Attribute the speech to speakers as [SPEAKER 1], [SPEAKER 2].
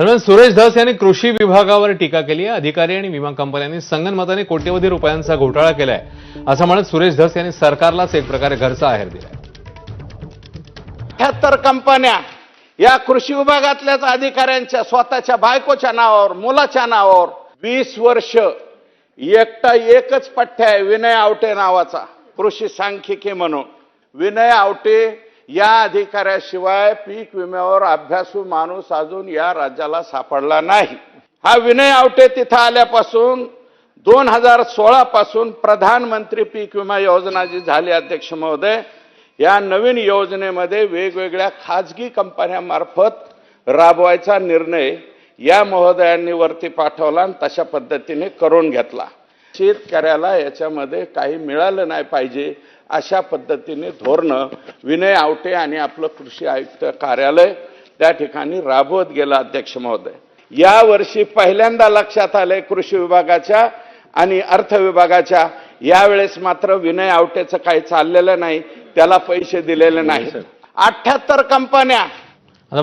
[SPEAKER 1] दरम्यान सुरेश धस यांनी कृषी विभागावर टीका केली आहे. अधिकारी आणि विमा कंपन्यांनी संगनमताने कोट्यवधी रुपयांचा घोटाळा केलाय. असं म्हणत सुरेश धस यांनी सरकारलाच एक प्रकारे घरचा आहेर दिलाय.
[SPEAKER 2] अठ्याहत्तर कंपन्या या कृषी विभागातल्याच अधिकाऱ्यांच्या स्वतःच्या बायकोच्या नावावर मुलाच्या नावावर वीस वर्ष एकटा एकच पठ्ठ्या आहे विनय आवटे नावाचा. कृषी सांख्यिकी म्हणून. विनय आवटे या अधिकाऱ्याशिवाय पीक विम्यावर अभ्यासू माणूस अजून या राज्याला सापडला नाही. हा विनय आवटे तिथं आल्यापासून दोन हजार सोळा पासून प्रधानमंत्री पीक विमा योजना जी झाली अध्यक्ष महोदय. या नवीन योजनेमध्ये वेगवेगळ्या खाजगी कंपन्यांमार्फत राबवायचा निर्णय या महोदयांनी वरती पाठवला आणि तशा पद्धतीने करून घेतला. शेतकऱ्याला याच्यामध्ये काही मिळालं नाही पाहिजे अशा पद्धतीने धोरणं विनय आवटे आणि आपलं कृषी आयुक्त कार्यालय त्या ठिकाणी राबवत गेलं अध्यक्ष महोदय. या वर्षी पहिल्यांदा लक्षात आलंय कृषी विभागाच्या आणि अर्थ विभागाच्या. यावेळेस मात्र विनय आवटेचं काही चाललेलं नाही त्याला पैसे दिलेले नाही अठ्याहत्तर कंपन्या